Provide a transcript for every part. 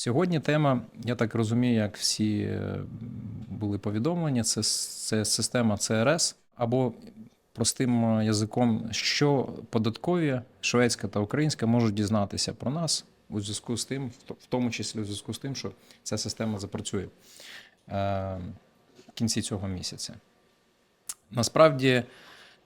Сьогодні тема, я так розумію, як всі е, були повідомлені, це, це система ЦРС або простим язиком, що податкові шведська та українська можуть дізнатися про нас у зв'язку з тим, в тому числі у зв'язку з тим, що ця система запрацює е, в кінці цього місяця. Насправді.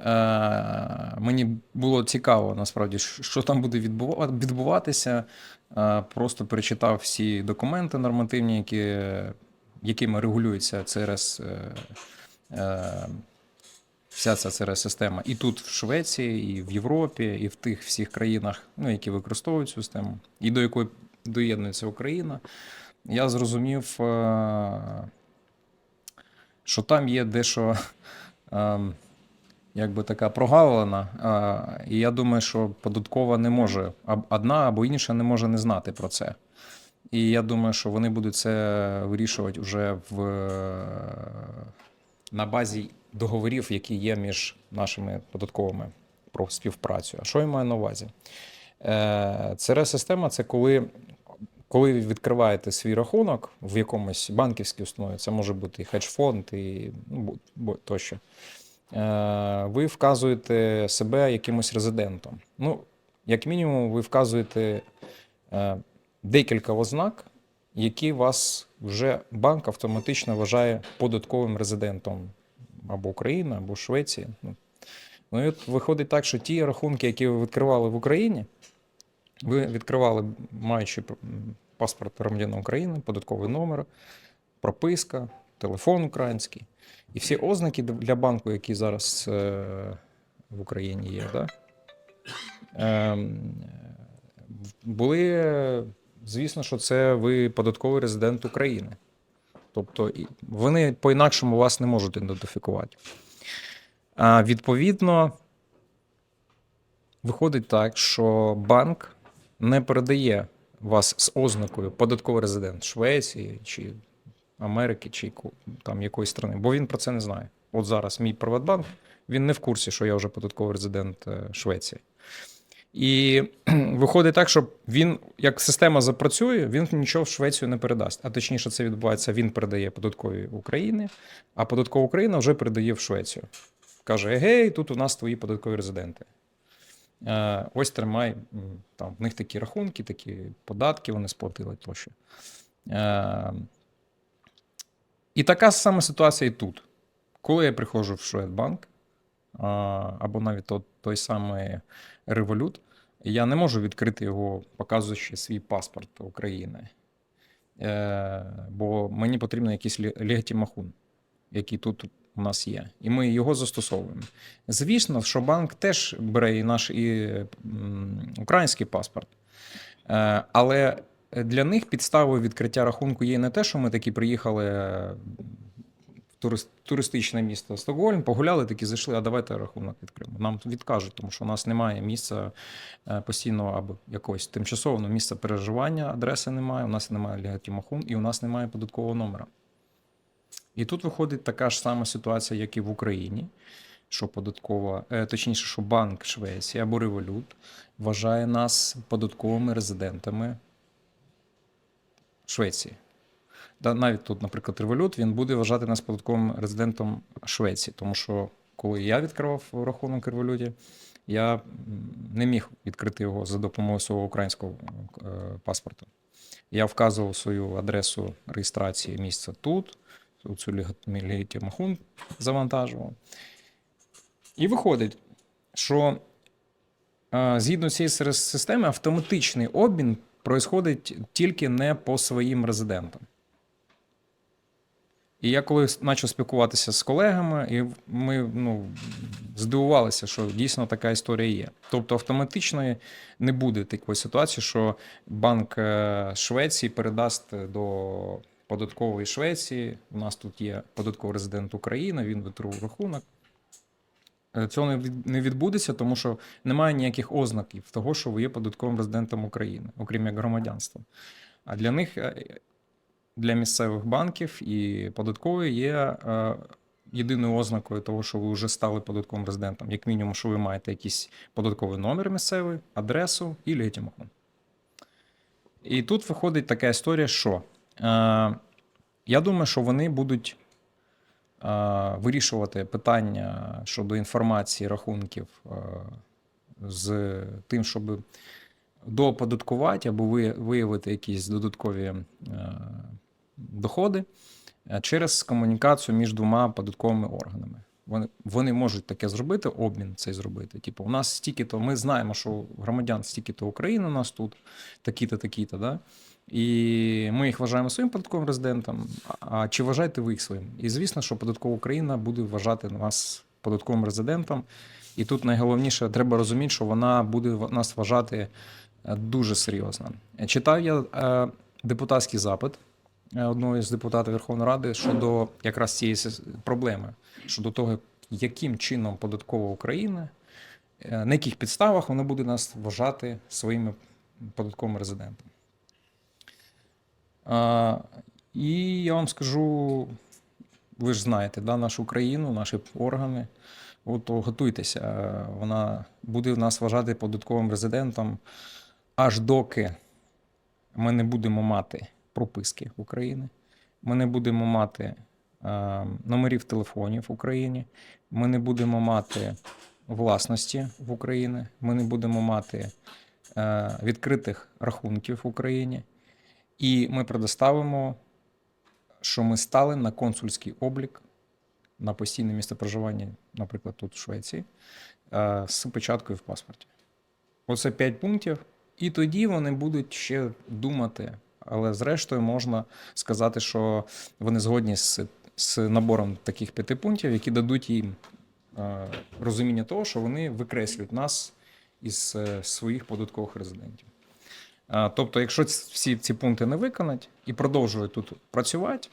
Е, Мені було цікаво, насправді, що там буде відбуватися. Е, Просто перечитав всі документи нормативні, які, якими регулюється ЦРС, е, вся ця ЦРС-система. І тут, в Швеції, і в Європі, і в тих всіх країнах, ну, які використовують цю систему, і до якої доєднується Україна. Я зрозумів, що там є дещо. Якби така прогалина. І я думаю, що податкова не може, одна або інша не може не знати про це. І я думаю, що вони будуть це вирішувати вже в, на базі договорів, які є між нашими податковими про співпрацю. А що я маю на увазі? Е, ЦРС-система це коли. Коли ви відкриваєте свій рахунок в якомусь банківській установі, це може бути і хедж-фонд, і ну, тощо ви вказуєте себе якимось резидентом. Ну, як мінімум, ви вказуєте е, декілька ознак, які вас вже банк автоматично вважає податковим резидентом або України, або Швеції. Ну, Ну і от виходить так, що ті рахунки, які ви відкривали в Україні, ви відкривали, маючи паспорт громадянина України, податковий номер, прописка, телефон український. І всі ознаки для банку, які зараз е, в Україні є, да? ем, були, звісно, що це ви податковий резидент України. Тобто вони по-інакшому вас не можуть ідентифікувати. А відповідно, виходить так, що банк не передає вас з ознакою податковий резидент Швеції чи Америки чи там якоїсь країни, бо він про це не знає. От зараз мій Приватбанк, він не в курсі, що я вже податковий резидент е, Швеції. І виходить так, що він, як система запрацює, він нічого в Швецію не передасть. А точніше, це відбувається, він передає податкові України, а податкова Україна вже передає в Швецію. Каже: Егей, тут у нас твої податкові резиденти. Е, Ось тримай, там в них такі рахунки, такі податки вони сплатили тощо. І така сама ситуація і тут. Коли я приходжу в Шведбанк, або навіть тот, той самий Revolut, я не можу відкрити його, показуючи свій паспорт України. Е, бо мені потрібен якийсь ле- легітимахун, який тут у нас є. І ми його застосовуємо. Звісно, що банк теж бере і наш і український паспорт. Е, але для них підставою відкриття рахунку є не те, що ми такі приїхали е, в турист, туристичне місто Стокгольм, погуляли, такі зайшли, а давайте рахунок відкриємо. Нам відкажуть, тому що у нас немає місця е, постійного або якогось тимчасового місця переживання, адреси немає, у нас немає легатімахун і у нас немає податкового номера. І тут виходить така ж сама ситуація, як і в Україні, що податкова, е, точніше, що банк Швеції або Revolut вважає нас податковими резидентами Швеції. Навіть тут, наприклад, Revolut, він буде вважати нас податковим резидентом Швеції, тому що коли я відкривав рахунок Revolut, я не міг відкрити його за допомогою свого українського е, паспорта. Я вказував свою адресу реєстрації місця тут, цю легітимахун завантажував. І виходить, що е, згідно цієї системи автоматичний обмін происходить тільки не по своїм резидентам. І я коли почав спілкуватися з колегами, і ми ну, здивувалися, що дійсно така історія є. Тобто автоматично не буде такої ситуації, що банк е, Швеції передасть до податкової Швеції. У нас тут є податковий резидент України, він витрув рахунок. Е, Цього не відбудеться, тому що немає ніяких ознаків того, що ви є податковим резидентом України, окрім як громадянства. А для них, е, для місцевих банків і податкової є е, єдиною ознакою того, що ви вже стали податковим резидентом. Як мінімум, що ви маєте якийсь податковий номер місцевий, адресу і легітимахун. І тут виходить така історія, що я думаю, що вони будуть вирішувати питання щодо інформації рахунків е, з тим, щоб дооподаткувати або виявити якісь додаткові е, доходи е, через комунікацію між двома податковими органами. Вони, вони можуть таке зробити, обмін цей зробити. Типу, у нас стільки-то, ми знаємо, що громадян стільки-то України у нас тут, такі-то, такі-то, да? І ми їх вважаємо своїм податковим резидентом. А чи вважаєте ви їх своїм? І звісно, що податкова Україна буде вважати нас податковим резидентом. І тут найголовніше, треба розуміти, що вона буде нас вважати е, дуже серйозно. Читав я е, депутатський запит е, одного з депутатів Верховної Ради щодо якраз цієї проблеми, щодо того, яким чином податкова Україна, на яких підставах вона буде нас вважати своїми податковими резидентами. А, і я вам скажу, ви ж знаєте, да, нашу країну, наші органи. От готуйтеся, е, вона буде нас вважати податковим резидентом, аж доки ми не будемо мати прописки України, ми не будемо мати е, номерів телефонів в Україні, ми не будемо мати власності в Україні, ми не будемо мати е, відкритих рахунків в Україні, і ми предоставимо, що ми стали на консульський облік на постійне місце проживання, наприклад, тут в Швеції, е, з печаткою в паспорті. Оце 5 пунктів, і тоді вони будуть ще думати. Але зрештою можна сказати, що вони згодні з, з набором таких п'яти пунктів, які дадуть їм е, розуміння того, що вони викреслюють нас із е, своїх податкових резидентів. Е, Тобто, якщо всі ці пункти не виконать і продовжують тут працювати,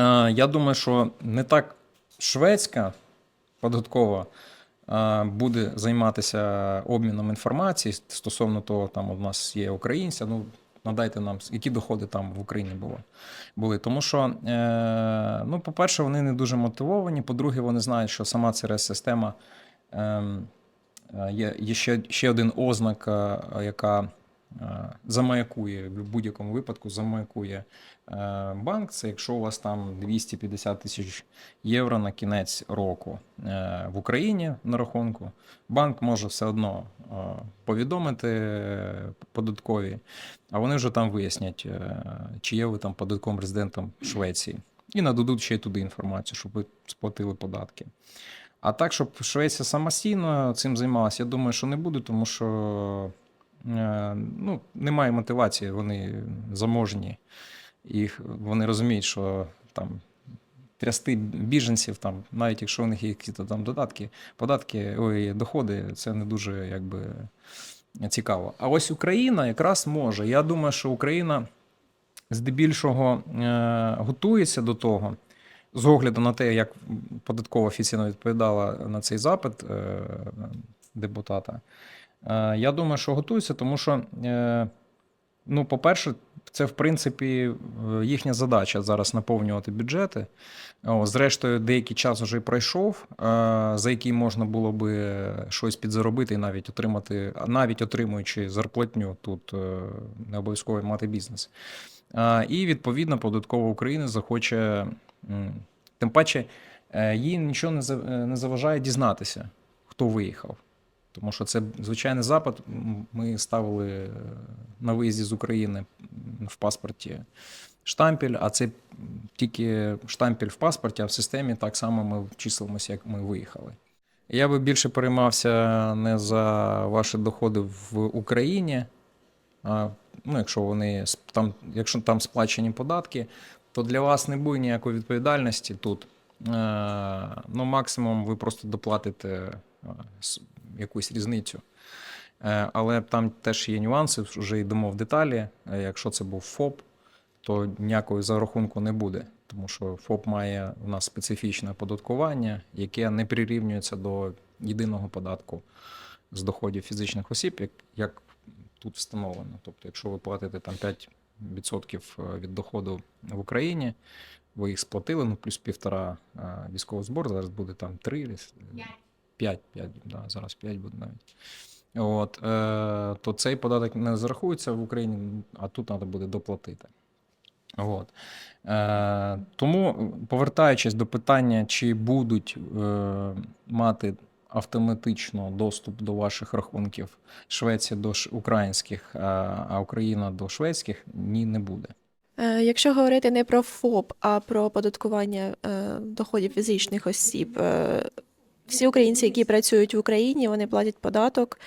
Е, Я думаю, що не так шведська податкова е, буде займатися обміном інформації стосовно того, там у нас є українця. Ну надайте нам які доходи там в Україні було були. Тому що, ну, по-перше, вони не дуже мотивовані. По-друге, вони знають, що сама crс система ем, є, ще, ще один ознак, яка замаякує в будь-якому випадку, замаякує е, банк. Це якщо у вас там 250 тисяч євро на кінець року е, в Україні на рахунку, банк може все одно е, повідомити е, податкові, а вони вже там вияснять, е, чи є ви там податковим резидентом Швеції. І нададуть ще й туди інформацію, щоб ви сплатили податки. А так, щоб Швеція самостійно цим займалася, я думаю, що не буде, тому що е, ну, немає мотивації, вони заможні. Їх, вони розуміють, що там трясти біженців, там, навіть якщо у них є якісь там додатки, податки, ой, доходи, це не дуже якби цікаво. А ось Україна якраз може. Я думаю, що Україна здебільшого е, готується до того, з огляду на те, як податкова офіційно відповідала на цей запит е, депутата. Е, я думаю, що готується, тому що, е, ну, по-перше, це в принципі е, їхня задача зараз наповнювати бюджети. О, зрештою, деякий час вже пройшов, за який можна було би щось підзаробити і навіть отримати, навіть отримуючи зарплатню, тут не обов'язково мати бізнес. І відповідно податкова України захоче, тим паче, їй нічого не заважає дізнатися, хто виїхав. Тому що це звичайний запит. Ми ставили е, на виїзді з України в паспорті штампель, а це тільки штампель в паспорті, а в системі так само ми числимося, як ми виїхали. Я би більше переймався не за ваші доходи в Україні, а ну, якщо вони там, якщо там сплачені податки, то для вас не буде ніякої відповідальності тут. Е, Ну, максимум ви просто доплатите е, якусь різницю. Е, Але там теж є нюанси, вже йдемо в деталі. Е, Якщо це був ФОП, то ніякої зарахунку не буде, тому що ФОП має у нас специфічне оподаткування, яке не прирівнюється до єдиного податку з доходів фізичних осіб, як, як тут встановлено. Тобто, якщо ви платите там 5% від доходу в Україні, ви їх сплатили, ну плюс півтора е, військового збору, зараз буде там 3, 5, 5, да, зараз 5 буде навіть. от, е, то цей податок не зарахується в Україні, а тут треба буде доплатити. От. Е, тому, повертаючись до питання, чи будуть е, мати автоматично доступ до ваших рахунків Швеція до українських, а, а Україна до шведських, ні, не буде. Е, Якщо говорити не про ФОП, а про оподаткування е, доходів фізичних осіб, е, всі українці, які працюють в Україні, вони платять податок,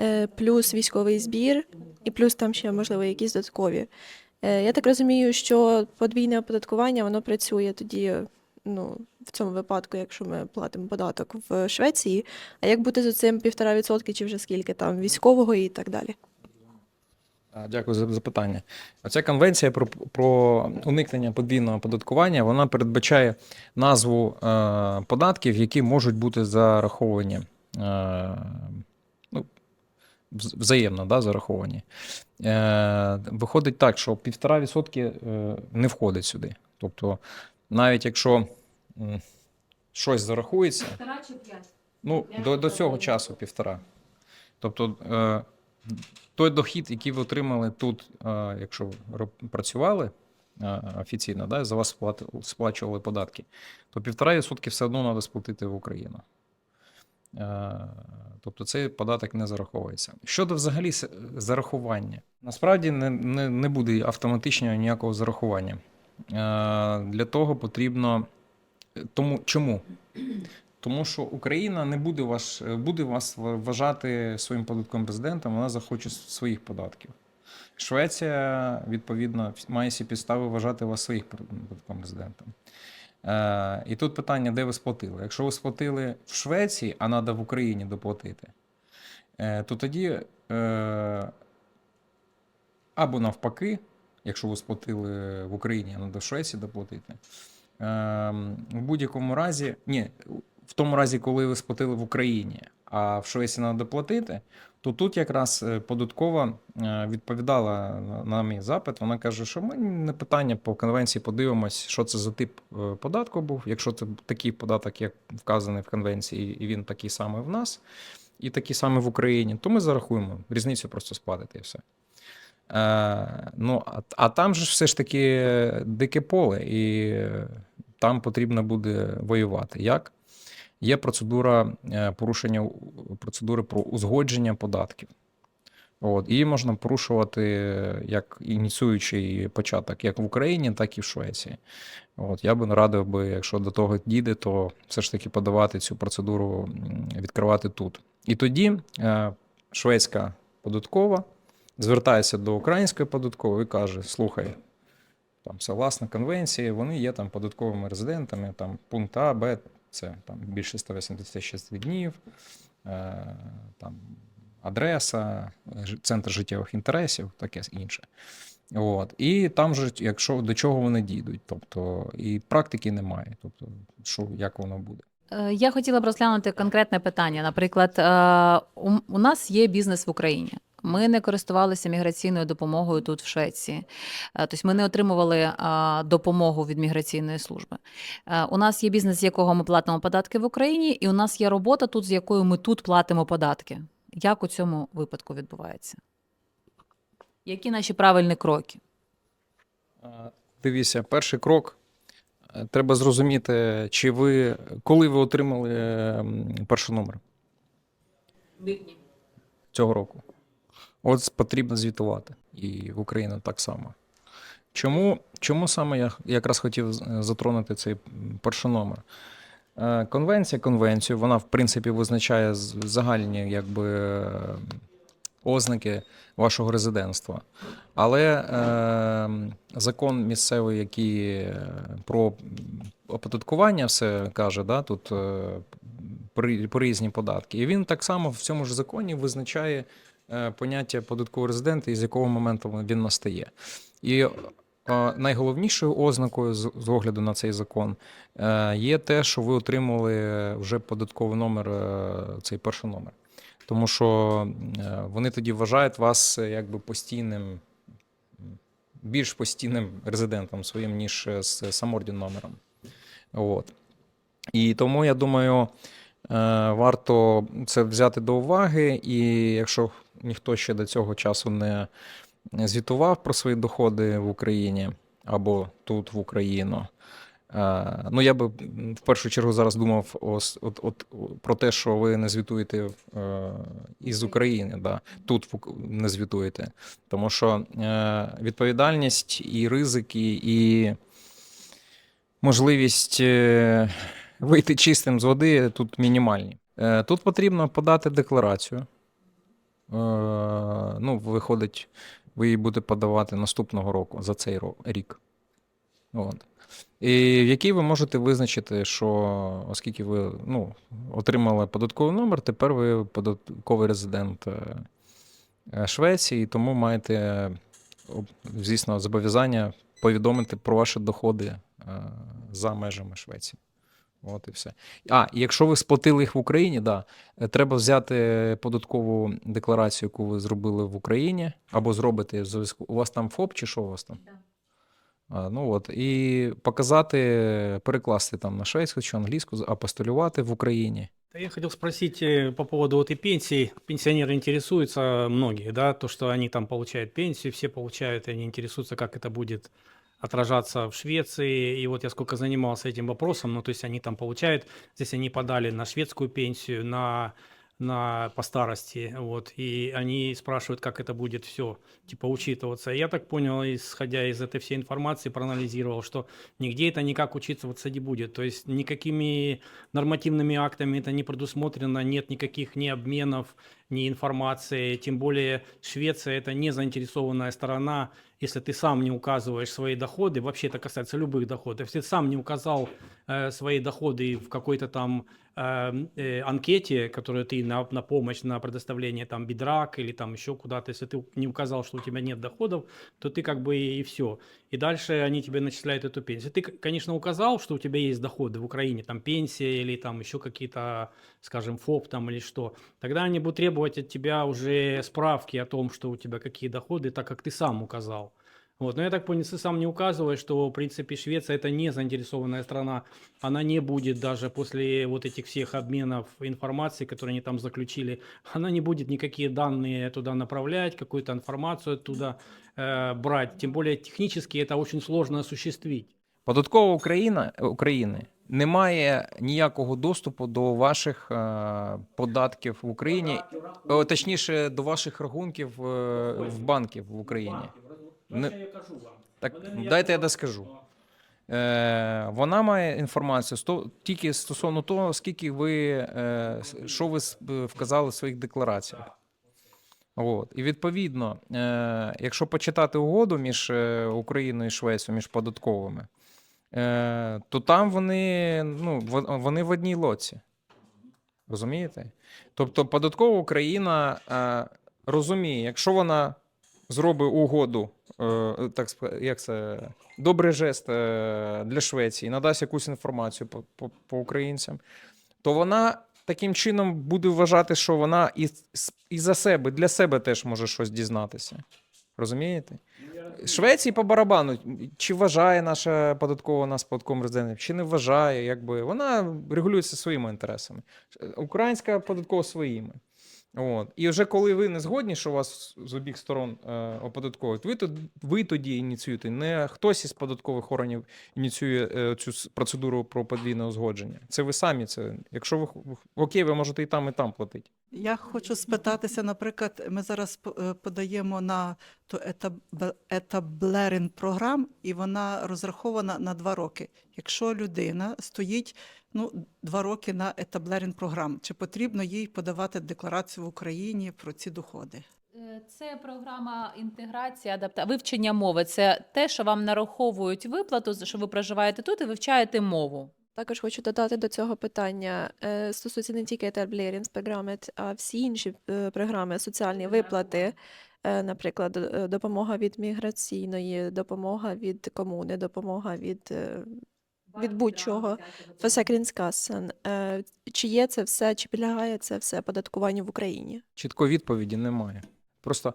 е, плюс військовий збір, і плюс там ще, можливо, якісь додаткові. Е, Я так розумію, що подвійне оподаткування воно працює тоді, ну, в цьому випадку, якщо ми платимо податок в Швеції. А як бути з цим півтора відсотки, чи вже скільки там військового і так далі? Дякую за запитання. Оця конвенція про, про уникнення подвійного оподаткування вона передбачає назву е, податків, які можуть бути зараховані е, ну, взаємно да, зараховані. Е, виходить так, що 1,5% е, не входить сюди. Тобто, навіть якщо щось зарахується, Півтора чи п'ять? Ну, до, до цього часу півтора. Тобто е, той дохід, який ви отримали тут, якщо працювали офіційно, да, за вас сплачували податки, то півтора відсотки все одно треба сплатити в Україну. Тобто цей податок не зараховується. Щодо взагалі зарахування, насправді не, не, не буде автоматичного ніякого зарахування. Для того потрібно. Тому чому? Тому що Україна не буде ваш буде вас вважати своїм податковим резидентом, вона захоче своїх податків. Швеція, відповідно, має всі підстави вважати вас своїх податковим резидентом. Е, і тут питання, де ви сплатили. Якщо ви сплатили в Швеції, а треба в Україні доплатити, е, то тоді е, або навпаки, якщо ви сплатили в Україні, а треба в Швеції доплатити. Е, в будь-якому разі, ні, в тому разі, коли ви сплатили в Україні, а в Швеції треба доплатити, то тут якраз е, податкова е, відповідала на- мій запит. Вона каже, що ми не питання по конвенції подивимось, що це за тип е, податку був. Якщо це такий податок, як вказаний в конвенції, і він такий самий в нас, і такий самий в Україні, то ми зарахуємо. Різницю просто сплатити і все. Е, ну, а, а там же все ж таки дике поле, і там потрібно буде воювати. Як? Є процедура е, порушення процедури про узгодження податків. От, її можна порушувати е, як ініціюючий початок як в Україні, так і в Швеції. От, я би радив би, якщо до того дійде, то все ж таки подавати цю процедуру, відкривати тут. І тоді е, шведська податкова звертається до української податкової і каже: слухай, там, согласно конвенції, вони є там податковими резидентами, там пункт А, Б, це там більше 186 днів, е, там адреса, центр життєвих інтересів, таке інше. От. І там же, якщо до чого вони дійдуть, тобто і практики немає, тобто, що як воно буде. Е, Я хотіла б розглянути конкретне питання. Наприклад, е, у у нас є бізнес в Україні. Ми не користувалися міграційною допомогою тут в Швеції. Е, Тобто ми не отримували е, допомогу від міграційної служби. Е, У нас є бізнес, з якого ми платимо податки в Україні, і у нас є робота тут, з якою ми тут платимо податки. Як у цьому випадку відбувається? Які наші правильні кроки? Дивіться, перший крок. Треба зрозуміти, чи ви коли ви отримали перший номер цього року. От потрібно звітувати. І в Україні так само. Чому, чому саме я якраз хотів затронути цей перший номер? Е, Конвенція конвенцію, вона, в принципі, визначає загальні якби, е, ознаки вашого резидентства. Але е, закон місцевий, який е, про оподаткування все каже, да, тут е, при, про різні податки. І він так само в цьому ж законі визначає е, поняття податкового резидента і з якого моменту він настає. І е, найголовнішою ознакою з, огляду на цей закон е, є те, що ви отримали вже податковий номер, е, цей перший номер. Тому що е, вони тоді вважають вас е, якби постійним, більш постійним резидентом своїм, ніж е, з самордін номером. От. І тому я думаю, варто це взяти до уваги, і якщо ніхто ще до цього часу не звітував про свої доходи в Україні або тут в Україну. е, Ну, я би в першу чергу зараз думав ос- от, от, про те, що ви не звітуєте е, із України, да, тут не звітуєте. Тому що е, відповідальність і ризики, і можливість е, вийти чистим з води тут мінімальні. Е, Тут потрібно подати декларацію. Е, Ну, виходить, ви її будете подавати наступного року за цей рік. От. І в якій ви можете визначити, що оскільки ви ну, отримали податковий номер, тепер ви податковий резидент е, Швеції, тому маєте, звісно, зобов'язання повідомити про ваші доходи за межами Швеції. От і все. А, і якщо ви сплатили їх в Україні, да, е, треба взяти податкову декларацію, яку ви зробили в Україні, або зробите в зв'язку. У вас там ФОП чи що у вас там? А, ну от, і показати, перекласти там на шведську чи англійську, апостолювати в Україні. Да Я хотел спросить э, по поводу вот и пенсий. Пенсионеры интересуются многие, да, то, что они там получают пенсию, все получают, и они интересуются, как это будет отражаться в Швеции. И вот я сколько занимался этим вопросом, ну, то есть они там получают, здесь они подали на шведскую пенсию, на, на по старости, вот, и они спрашивают, как это будет все, типа, учитываться. Я так понял, исходя из этой всей информации, проанализировал, что нигде это никак учитываться не будет. То есть никакими нормативными актами это не предусмотрено, нет никаких ни обменов, ни информации, тем более Швеция это не заинтересованная сторона, если ты сам не указываешь свои доходы, вообще это касается любых доходов, если ты сам не указал э, свои доходы в какой-то там э, э, анкете, которую ты на, на помощь, на предоставление там бедрак или там еще куда-то, если ты не указал, что у тебя нет доходов, то ты как бы и все. И дальше они тебе начисляют эту пенсию. Ты, конечно, указал, что у тебя есть доходы в Украине, там пенсия или там еще какие-то, скажем, ФОП там или что, тогда они будут требовать от тебя уже справки о том, что у тебя какие доходы, так как ты сам указал. Вот. Но я так понял, ты сам не указываешь, что, в принципе, Швеция это не заинтересованная страна. Она не будет даже после вот этих всех обменов информации, которые они там заключили, она не будет никакие данные туда направлять, какую-то информацию оттуда э, брать. Тем более технически это очень сложно осуществить. Податкова Україна, України не має ніякого доступу до ваших е, податків в Україні, О, точніше, до ваших рахунків е, в банків в Україні. Не- Так дайте я доскажу. Е, вона має інформацію сто, тільки стосовно того, скільки ви, е, що ви е, вказали в своїх деклараціях. От. І відповідно, е, якщо почитати угоду між е, Україною і Швецією, між податковими, е, то там вони, ну, вони в одній лоці. Розумієте? Тобто податкова Україна е, розуміє, якщо вона зробить угоду, е, так як це, добрий жест для Швеції, надасть якусь інформацію по, по, по українцям, то вона таким чином буде вважати, що вона і, і за себе, для себе теж може щось дізнатися. Розумієте? Швеції по барабану, чи вважає наша податкова нас податковим резидентом, чи не вважає, якби вона регулюється своїми інтересами. Українська податкова своїми. От. І вже коли ви не згодні, що вас з обох сторон е, оподатковують, ви, тод- ви тоді ініціюєте. Не хтось із податкових органів ініціює е, цю процедуру про подвійне узгодження. Це ви самі це. Якщо ви окей, ви можете і там, і там платити. Я хочу спитатися, наприклад, ми зараз е, подаємо на ту етаб- програм, і вона розрахована на два роки. Якщо людина стоїть ну, два роки на етаблеринг програм, чи потрібно їй подавати декларацію в Україні про ці доходи? Е, Це програма інтеграції, адапта... вивчення мови. Це те, що вам нараховують виплату, що ви проживаєте тут і вивчаєте мову. Також хочу додати до цього питання. е, Стосується не тільки програми, а всі інші е, програми, соціальні виплати, е, наприклад, допомога від міграційної, допомога від комуни, допомога від, від будь-чого. Е, Чи є це все, чи підлягає це все податкуванню в Україні? Чіткої відповіді немає. Просто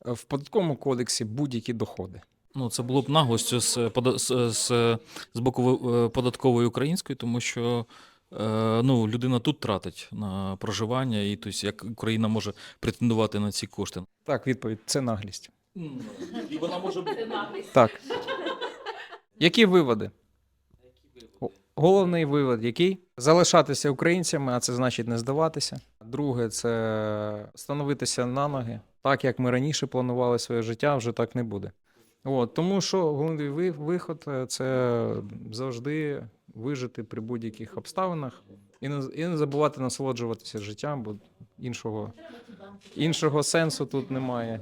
в податковому кодексі будь-які доходи. Ну, це було б наглостю з, з, з, з боку е, податкової української, тому що Е, ну, людина тут тратить на проживання, і тобто, як Україна може претендувати на ці кошти. Так, відповідь це наглість. І вона може бути наглість. Так. Які виводи? Головний вивод який? Залишатися українцями, а це значить не здаватися. Друге, це становитися на ноги. Так як ми раніше планували своє життя, вже так не буде. От, тому що головний ви- виход е, це завжди вижити при будь-яких обставинах і не, і не забувати насолоджуватися життям, бо іншого, іншого сенсу тут немає.